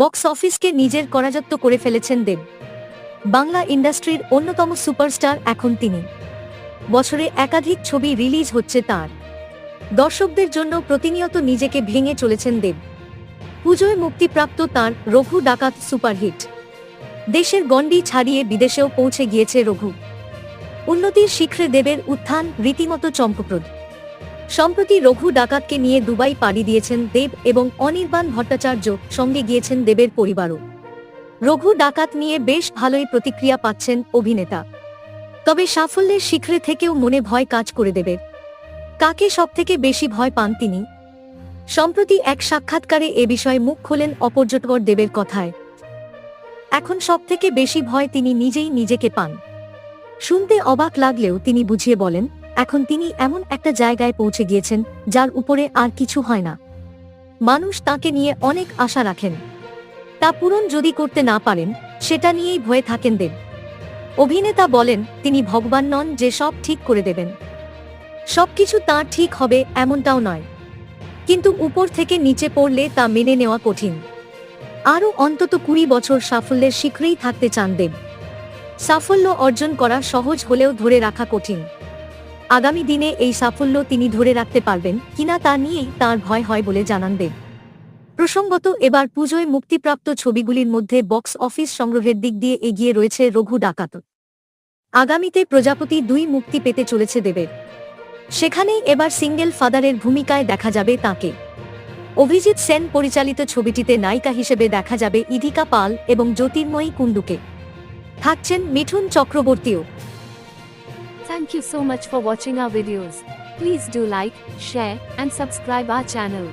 Box অফিসকে নিজের করাযত্ত করে ফেলেছেন দেব। বাংলা ইন্ডাস্ট্রির অন্যতম সুপারস্টার এখন তিনি। বছরে একাধিক ছবি রিলিজ হচ্ছে তার। দর্শকদের জন্য প্রতিনিয়ত নিজেকে ভেঙে চলেছেন দেব। পুজোয় মুক্তিপ্রাপ্ত তার রঘু ডাকাত সুপারহিট। দেশের গণ্ডি ছাড়িয়ে বিদেশেও পৌঁছে গিয়েছে রঘু। উন্নতির শিখরে দেবের উত্থান রীতিমতো চম্পপ্রদ সম্প্রতি রঘু ডাকাতকে নিয়ে দুবাই পাড়ি দিয়েছেন দেব এবং অনির্বাণ ভট্টাচার্য সঙ্গে গিয়েছেন দেবের পরিবারও। রঘু ডাকাত নিয়ে বেশ ভালোই প্রতিক্রিয়া পাচ্ছেন অভিনেতা। তবে সাফল্যের শিখরে থেকেও মনে ভয় কাজ করে দেবের। কাকে সবথেকে বেশি ভয় পান তিনি? সম্প্রতি এক সাক্ষাৎকারে এ বিষয়ে মুখ খোলেন অপর্যটকর দেবের কথায়। এখন সবথেকে বেশি ভয় তিনি নিজেই নিজেকে পান। শুনতে অবাক লাগলেও তিনি বুঝিয়ে বলেন এখন তিনি এমন একটা জায়গায় পৌঁছে গিয়েছেন, যার উপরে আর কিছু হয় না। মানুষ তাকে নিয়ে অনেক আশা রাখেন। তা পূরণ যদি করতে না পারেন, সেটা নিয়েই ভয়ে থাকেন দেব। অভিনেতা বলেন, তিনি ভগবান নন যে সব ঠিক করে দেবেন। সবকিছু তাঁর ঠিক হবে এমনটাও নয়। কিন্তু উপর থেকে নিচে পড়লে তা মেনে নেওয়া কঠিন। আরও অন্তত কুড়ি বছর সাফল্যের শিখরেই থাকতে চান দেব। সাফল্য অর্জন করা সহজ হলেও ধরে রাখা কঠিন। আগামী দিনে এই সাফল্য তিনি ধরে রাখতে পারবেন কিনা তা নিয়েই তার ভয় হয় বলে জানান দেব। প্রসঙ্গত, এবার পুজোয় মুক্তিপ্রাপ্ত ছবিগুলির মধ্যে বক্স অফিস সংগ্রহের দিক দিয়ে এগিয়ে রয়েছে রঘু ডাকাত। আগামীতে প্রজাপতি দুই মুক্তি পেতে চলেছে দেবের। সেখানেই এবার সিঙ্গেল ফাদারের ভূমিকায় দেখা যাবে তাকে। অভিজিৎ সেন পরিচালিত ছবিটিতে নায়িকা হিসেবে দেখা যাবে ইধিকা পাল এবং জ্যোতির্ময়ী কুণ্ডুকে। থাকছেন Mithun চক্রবর্তীও। Thank you so much for watching our videos. Please do like, share, and subscribe our channel.